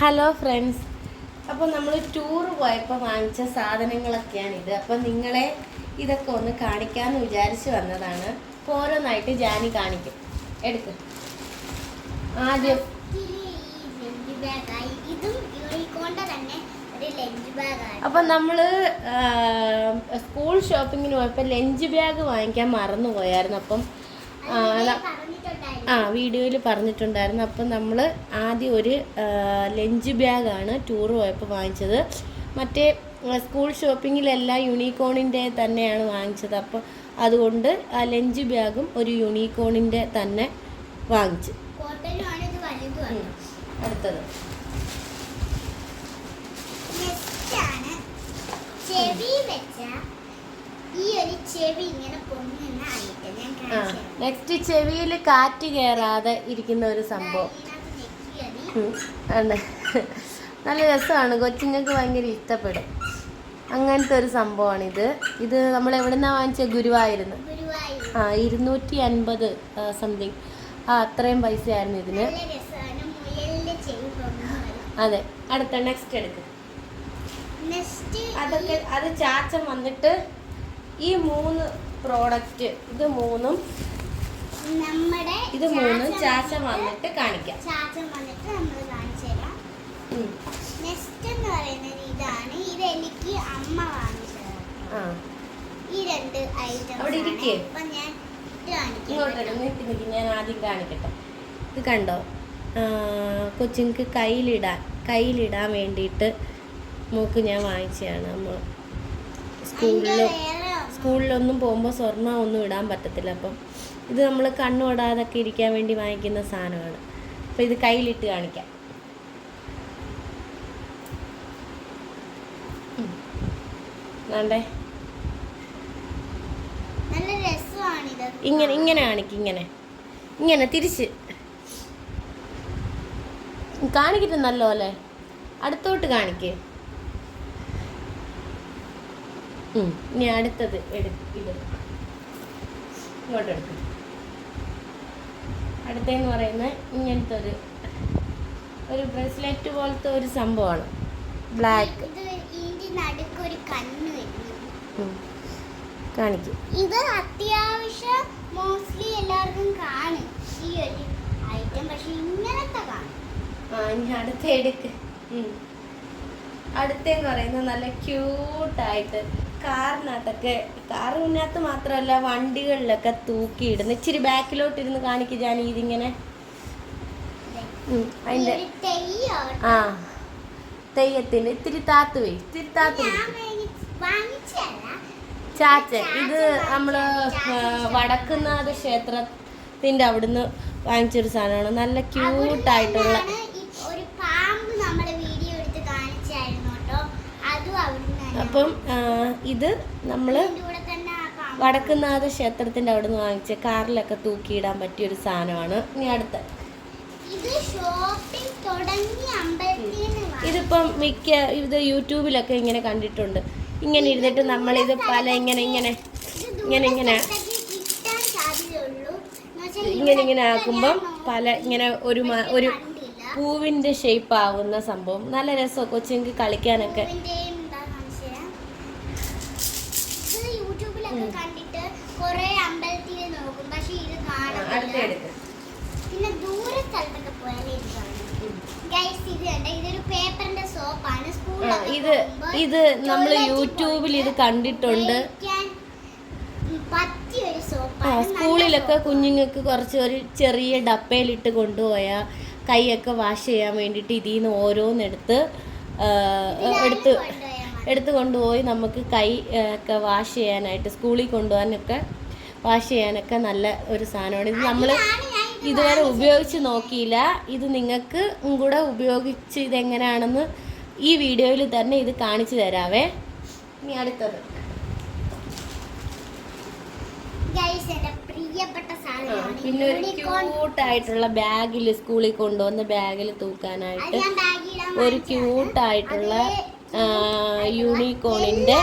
Hello friends അപ്പോൾ നമ്മൾ tour പോയപ്പോൾ വാങ്ങിച്ച സാധനങ്ങളൊക്കെയാണ് ഇത് അപ്പോൾ നിങ്ങളെ ഇതൊക്കെ ഒന്ന് കാണിക്കാമെന്ന് വിചാരിച്ച് വന്നതാണ്. അപ്പോൾ ഓരോന്നായിട്ട് ജാനി കാണിക്കും. എടുക്ക്. ആദ്യം. അപ്പം നമ്മൾ സ്കൂൾ ഷോപ്പിങ്ങിന് പോയപ്പോൾ ലഞ്ച് ബാഗ് വാങ്ങിക്കാൻ മറന്നു പോയായിരുന്നു അപ്പം ആ, വീഡിയോയിൽ പറഞ്ഞിട്ടുണ്ടായിരുന്നു. അപ്പം നമ്മൾ ആദ്യം ഒരു ലഞ്ച് ബാഗാണ് ടൂർ പോയപ്പോൾ വാങ്ങിച്ചത്. മറ്റേ സ്കൂൾ ഷോപ്പിങ്ങിലെല്ലാം യൂണിക്കോണിന്റെ തന്നെയാണ് വാങ്ങിച്ചത്. അപ്പോൾ അതുകൊണ്ട് ആ ലഞ്ച് ബാഗും ഒരു യൂണിക്കോണിന്റെ തന്നെ വാങ്ങിച്ചു. അടുത്തത്. ചെവി വെച്ച. ഈ ഒരു ചെവി ഇങ്ങനെ പൊങ്ങുന്ന ഐറ്റം ഞാൻ ആ കാണിച്ചു. നെക്സ്റ്റ് ചെവിയിൽ കാറ്റ് കയറാതെ ഇരിക്കുന്ന ഒരു സംഭവം. ആണ് നല്ല രസമാണ്. കൊച്ചിങ്ങൾക്ക് ഭയങ്കര ഇഷ്ടപ്പെടും. അങ്ങനത്തെ ഒരു സംഭവമാണിത്. ഇത് നമ്മൾ എവിടുന്നാ വാങ്ങിച്ച? ഗുരുവായൂരുന്ന്. ആ ഇരുന്നൂറ്റി അൻപത് സംതിങ് ആ അത്രയും പൈസയായിരുന്നു ഇതിന്. ചെവി പൊങ്ങുന്ന വരും അതെ. അടുത്ത നെക്സ്റ്റ് എടുക്ക്. അതൊക്കെ അത് ചാച്ചൻ വന്നിട്ട് ഈ മൂന്ന് പ്രോഡക്റ്റ് ഇത് മൂന്നും നമ്മുടെ ഇത് മൂന്നും ചാച്ചൻ വന്നിട്ട് കാണിക്കാം. ചാച്ച വന്നിട്ട് നമ്മൾ കാണിച്ചു തരാം. നെക്സ്റ്റ് എന്ന് പറയുന്നത് ഇതാണ്. ഇത് എനിക്ക് അമ്മ ആ. ഈ രണ്ട് ഐറ്റംസ് അവിടെ ഇരിക്കേ. അപ്പൊ ഞാൻ ഇങ്ങോട്ട് നിൽക്കി ഞാൻ ആദ്യം കാണിക്കട്ടെ. ഇത് കണ്ടോ? കൊച്ചുങ്ങൾക്ക് കയ്യിലിടാൻ കയ്യിലിടാൻ വേണ്ടിയിട്ട് മൂക്ക് ഞാൻ വാങ്ങിച്ചതാണ് നമ്മൾ സ്കൂളിലും സ്കൂളിലൊന്നും പോകുമ്പോൾ സ്വർണം ഒന്നും ഇടാൻ പറ്റത്തില്ല. അപ്പം ഇത് നമ്മൾ കണ്ണുവിടാതൊക്കെ ഇരിക്കാൻ വേണ്ടി വാങ്ങിക്കുന്ന സാധനമാണ്. അപ്പം ഇത് കയ്യിലിട്ട് കാണിക്കാം. വേണ്ടേ? ഇങ്ങനെ ഇങ്ങനെ കാണിക്ക് ഇങ്ങനെ. ഇങ്ങനെ തിരിച്ച്. കാണിക്കിട്ട് നല്ലോലെ അടുത്തോട്ട് കാണിക്ക്. ഇനി അടുത്തത് എടു ഇത്. ഇങ്ങോട്ട് എടുക്കും അടുത്തെന്ന് പറയുന്നത് ഇങ്ങനത്തെ ഒരു ഒരു ബ്രേസ്ലെറ്റ് പോലത്തെ ഒരു സംഭവമാണ് ബ്ലാക്ക് കാണിക്കും. ഇത് അത്യാവശ്യം മോസ്റ്റ്ലി എല്ലാവർക്കും കാണും. ഈ ഒരു ഐറ്റം പക്ഷെ ഇങ്ങനത്തെ കാണും. ആ ഇനി അടുത്ത എടുക്ക്. അടുത്തെന്ന് പറയുന്നത് നല്ല ക്യൂട്ടായിട്ട് കാറിനകത്തൊക്കെ കാറിനകത്ത് മാത്രമല്ല വണ്ടികളിലൊക്കെ തൂക്കിയിടുന്നു. ഇച്ചിരി ബാക്കിലോട്ട് ഇരുന്ന് കാണിക്ക് ഞാൻ ഇതിങ്ങനെ. അതിന്റെ ആ തെയ്യത്തിന് ഇത്തിരി താത്തുവേ ഇത്തിരി താത്തു ചാച്ച ചാച്ചൻ ഇത് നമ്മൾ വടക്കുന്നാഥ ക്ഷേത്രത്തിന്റെ അവിടുന്ന് വാങ്ങിച്ചൊരു സാധനമാണ്. നല്ല ക്യൂട്ടായിട്ടുള്ള അവിടുന്നാണ് ഈ ഒരു പാമ്പ് നമ്മളെ വീഡിയോ എടുത്ത് കാണിച്ചായിരുന്നു കേട്ടോ അതും അവിടുന്ന് തന്നെ. അപ്പം ഇത് നമ്മൾ വടക്കുന്നാഥ ക്ഷേത്രത്തിന്റെ അവിടെ നിന്ന് വാങ്ങിച്ച കാറിലൊക്കെ തൂക്കിയിടാൻ പറ്റിയ ഒരു സാധനമാണ്. ഇനി അടുത്ത. ഇതിപ്പം മിക്ക ഇത് യൂട്യൂബിലൊക്കെ ഇങ്ങനെ കണ്ടിട്ടുണ്ട്. ഇങ്ങനെ ഇരുന്നിട്ട് നമ്മളിത് പല ഇങ്ങനെ ഇങ്ങനെ ഇങ്ങനെ ഇങ്ങനെ ഇങ്ങനെ ഇങ്ങനെ ആക്കുമ്പം പല ഇങ്ങനെ ഒരു ഒരു പൂവിന്റെ പൂവിന്റെ ഷേപ്പ് ആവുന്ന സംഭവം. നല്ല രസം കൊച്ചുങ്ങൾക്ക് കളിക്കാനൊക്കെ പൂവിന്റെയും ഇതാ കാണിച്ചു തരാം. ഇത് യൂട്യൂബിലൊക്കെ കണ്ടിട്ട് കുറെ അമ്പലത്തിൽ നോക്കും. പക്ഷെ ഇത് കാണത്തില്ല പിന്നെ ദൂര സ്ഥലത്തൊക്കെ പോയാലേ ഇത് കാണും ഇത് ഇത് ഇത് നമ്മൾ യൂട്യൂബിൽ ഇത് കണ്ടിട്ടുണ്ട്. ആ സ്കൂളിലൊക്കെ കുഞ്ഞുങ്ങൾക്ക് കുറച്ച് ഒരു ചെറിയ ഡപ്പയിലിട്ട് കൊണ്ടുപോയാൽ കൈയൊക്കെ വാഷ് ചെയ്യാൻ വേണ്ടിയിട്ട് ഇതിൽ നിന്ന് ഓരോന്നെടുത്ത് എടുത്ത്. എടുത്ത് കൊണ്ടുപോയി നമുക്ക് കൈ ഒക്കെ വാഷ് ചെയ്യാനായിട്ട് സ്കൂളിൽ കൊണ്ടുപോകാനൊക്കെ വാഷ് ചെയ്യാനൊക്കെ നല്ല ഒരു സാധനമാണ് ഇത് നമ്മൾ ഇതുവരെ. ഉപയോഗിച്ച് നോക്കിയില്ല ഇത് നിങ്ങൾക്ക് കൂടെ ഉപയോഗിച്ച് ഇതെങ്ങനെയാണെന്ന് ഈ വീഡിയോയിൽ തന്നെ ഇത് കാണിച്ചു തരാവേ ഇനി അടുത്തത് പിന്നെ ഒരു. ക്യൂട്ടായിട്ടുള്ള ബാഗിൽ സ്കൂളിൽ കൊണ്ടുവന്ന ബാഗിൽ തൂക്കാനായിട്ട് ഒരു. ക്യൂട്ടായിട്ടുള്ള അത് യൂണിക്കോണിന്റെ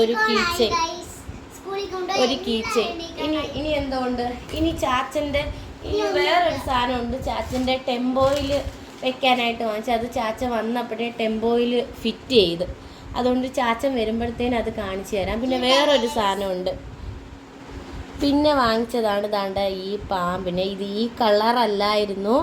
ഒരു കീച്ചെ. ഒരു കീച്ചെ. ഇനി ഇനി എന്തുകൊണ്ട്? ഇനി ചാച്ചന്റെ ഇനി വേറൊരു സാധനമുണ്ട്. ചാച്ചന്റെ ടെമ്പോയിൽ വെക്കാനായിട്ട് വാങ്ങിച്ചു അത് ചാച്ച വന്നപ്പോഴേ ടെമ്പോയിൽ ഫിറ്റ് ചെയ്ത്. അതുകൊണ്ട് ചാച്ചൻ വരുമ്പോഴത്തേനും അത് കാണിച്ചു തരാം. പിന്നെ വേറൊരു സാധനമുണ്ട്. പിന്നെ വാങ്ങിച്ചതാണ് ദാണ്ട ഈ പാമ്പിനെ. ഇത് ഈ കളറല്ലായിരുന്നു.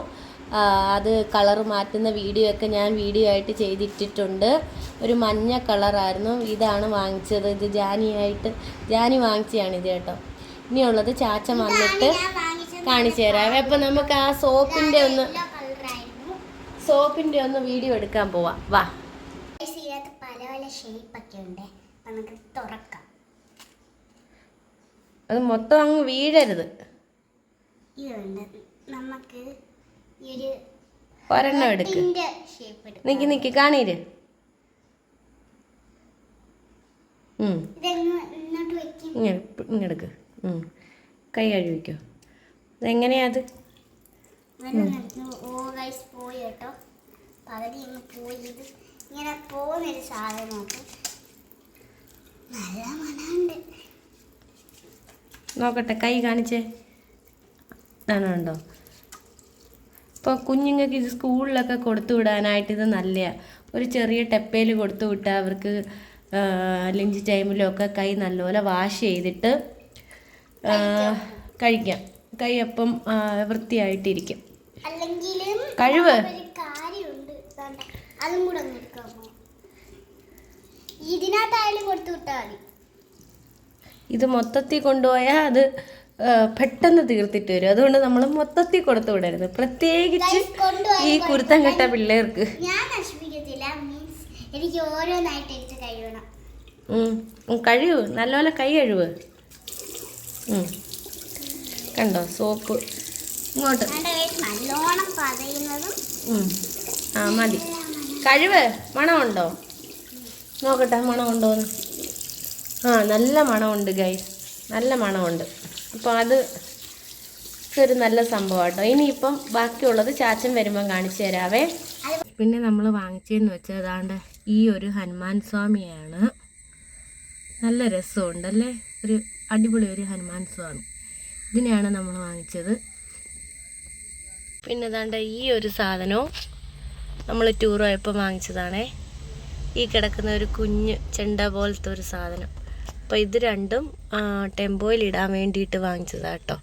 അത് കളർ മാറ്റുന്ന വീഡിയോ ഒക്കെ ഞാൻ വീഡിയോ ആയിട്ട് ചെയ്തിട്ടിട്ടുണ്ട്. ഒരു മഞ്ഞ കളറായിരുന്നു. ഇതാണ് വാങ്ങിച്ചത്. ഇത് ജാനിയായിട്ട് ജാനി വാങ്ങിച്ചതാണ് ഇത് കേട്ടോ. ഇനിയുള്ളത് ചാച്ച വന്നിട്ട് കാണിച്ചു തരാം. അപ്പം നമുക്ക് ആ സോപ്പിന്റെ ഒന്ന് സോപ്പിന്റെ സോപ്പിന്റെ ഒന്ന് വീഡിയോ എടുക്കാൻ പോവാം. വാ. പല പല ഉണ്ട്. അപ്പൊ നമുക്ക് തുറക്കാം. അത് മൊത്തം അങ്ങ് വീഴരുത്. ഇതുണ്ട്. നമുക്ക് ഒരെണ്ണം എടുക്ക്. നിക്ക് നിക്ക് കാണീര്. ഇങ്ങെടുക്ക് കൈ കഴുകിക്കോ അതെങ്ങനെയാ അത്? പോയി കേട്ടോ. പകുതി പോയി. ഇത് ഇങ്ങനെ പോകുന്നൊരു സാധനം നല്ല മണമുണ്ട്. നോക്കട്ടെ കൈ കാണിച്ചേ. ആണോ ഇപ്പോൾ കുഞ്ഞുങ്ങൾക്ക് ഇത് സ്കൂളിലൊക്കെ കൊടുത്തു വിടാനായിട്ട് ഇത് നല്ലതാണ് ഒരു ചെറിയ ടെപ്പയിൽ കൊടുത്തു വിട്ടാൽ അവർക്ക് ലഞ്ച് ടൈമിലൊക്കെ കൈ നല്ലപോലെ വാഷ് ചെയ്തിട്ട് കഴിക്കാം. കൈ അപ്പം വൃത്തിയായിട്ടിരിക്കും. കഴിവ്. അതും കൂടെ ഇതിനകത്തായാലും കൊടുത്തു വിട്ടാൽ മതി. ഇത് മൊത്തത്തിൽ കൊണ്ടുപോയാൽ അത് പെട്ടെന്ന് തീർത്തിട്ട് വരും. അതുകൊണ്ട് നമ്മൾ മൊത്തത്തിൽ കൊടുത്തു വിടരുത്. പ്രത്യേകിച്ച് ഈ കുരുത്തം കെട്ട പിള്ളേർക്ക്. കഴിവ് എനിക്ക് ഓരോന്നായിട്ട് എടുത്ത് കഴിയണം നല്ലപോലെ കൈ കഴിവ്. കണ്ടോ? സോപ്പ്. ഇങ്ങോട്ട്. ആ മതി. കഴിവ്. മണമുണ്ടോ? നോക്കട്ടെ മണമുണ്ടോന്ന്. ആ നല്ല മണമുണ്ട് ഗൈസ് നല്ല മണമുണ്ട്. അപ്പോൾ അത് ഒരു നല്ല സംഭവം കേട്ടോ ഇനിയിപ്പം ബാക്കിയുള്ളത് ചാച്ചൻ വരുമ്പം കാണിച്ചു തരാവേ. പിന്നെ നമ്മൾ വാങ്ങിച്ചതെന്ന് വെച്ചാൽ അതാണ്ട് ഈ ഒരു ഹനുമാൻ സ്വാമിയാണ്. നല്ല രസമുണ്ടല്ലേ? ഒരു അടിപൊളി ഒരു ഹനുമാൻ സ്വാമി. ഇതിനെയാണ് നമ്മൾ വാങ്ങിച്ചത്. പിന്നെ അതാണ്ട് ഈ ഒരു സാധനവും നമ്മൾ ടൂർ പോയപ്പോൾ വാങ്ങിച്ചതാണേ. ഈ കിടക്കുന്ന ഒരു കുഞ്ഞ് ചെണ്ട പോലത്തെ ഒരു സാധനം. അപ്പോൾ ഇത് രണ്ടും ടെമ്പോയിൽ ഇടാൻ വേണ്ടിയിട്ട് വാങ്ങിച്ചതാ കേട്ടോ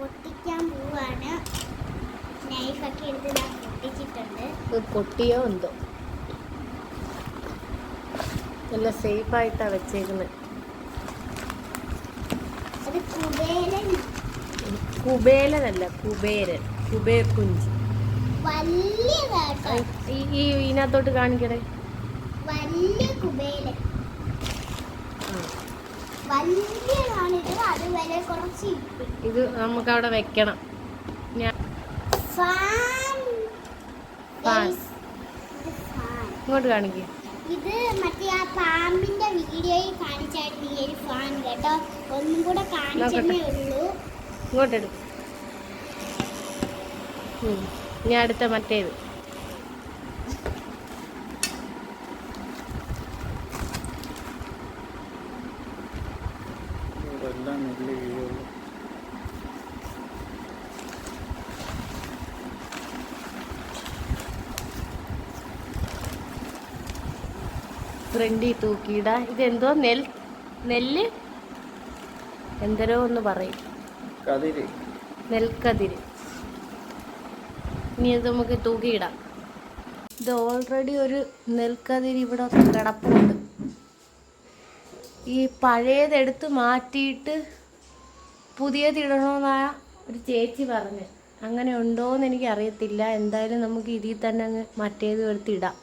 പൊട്ടിക്കാൻ പോവാണ്. നൈഫൊക്കെ എടുത്ത് ഞാൻ പൊട്ടിച്ചിട്ടുണ്ട്. ഇത് പൊട്ടിയോ എന്തോ? നല്ല സേഫായിട്ടാണ് വെച്ചേക്കുന്നത് കുബേലനല്ല കുബേരൻ. കുബേർ കുഞ്ച് ഈ ഇതിനകത്തോട്ട് കാണിക്കണേ. വലിയ കുബേരൻ. ഇത്. നമുക്ക് അവിടെ വെക്കണം. ഞാൻ ഇങ്ങോട്ട് കാണിക്കുക ഇത് മറ്റേ ആ പാമ്പിന്റെ വീഡിയോയിൽ കാണിച്ചായിരുന്നു ഈ ഒരു ഫാൻ കേട്ടോ. ഒന്നും കൂടെ കാണിച്ചേ ഉള്ളൂ. ഇങ്ങോട്ട് എടുക്കും ഞാൻ അടുത്ത മറ്റേത്. ഇതെല്ലാം നെല്ല് വീഴുള്ളൂ ഫ്രണ്ടി തൂക്കിയിടാ. ഇതെന്തോ നെൽ നെല്ല്? എന്തരോ ഒന്ന് പറയും. കതിര്. നെൽക്കതിര്. ഇനി അത് നമുക്ക് തൂക്കിയിടാം. ഇത് ഓൾറെഡി ഒരു നെൽക്കതിരി ഇവിടെ കിടപ്പുണ്ട്. ഈ പഴയതെടുത്ത് മാറ്റിയിട്ട് പുതിയതിടണമെന്നാ ഒരു ചേച്ചി പറഞ്ഞ്. അങ്ങനെ ഉണ്ടോയെന്ന് എനിക്ക് അറിയത്തില്ല എന്തായാലും നമുക്ക് ഇതിൽ തന്നെ അങ്ങ് മറ്റേത് എടുത്തിടാം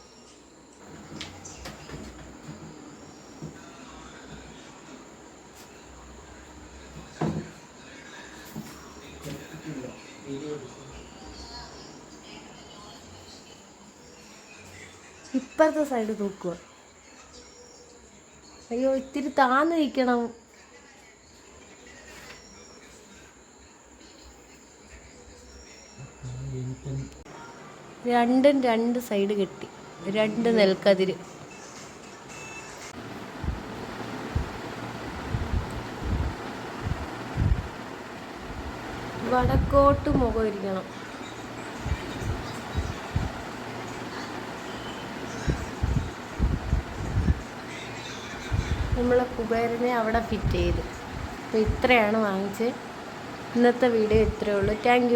ഇപ്പുറത്തെ സൈഡ് തൂക്കുക അയ്യോ ഇത്തിരി താന്ന് നിൽക്കണം രണ്ടും രണ്ട് സൈഡ് കെട്ടി. രണ്ട് നെൽക്കതിര്. വടക്കോട്ട് മുഖം ഇരിക്കണം. നമ്മൾ കുബേരനെ അവിടെ ഫിറ്റ് ചെയ്ത്. അപ്പോൾ ഇത്രയാണ് വാങ്ങിച്ചത്. ഇന്നത്തെ വീഡിയോ ഇത്രയേ ഉള്ളൂ. താങ്ക്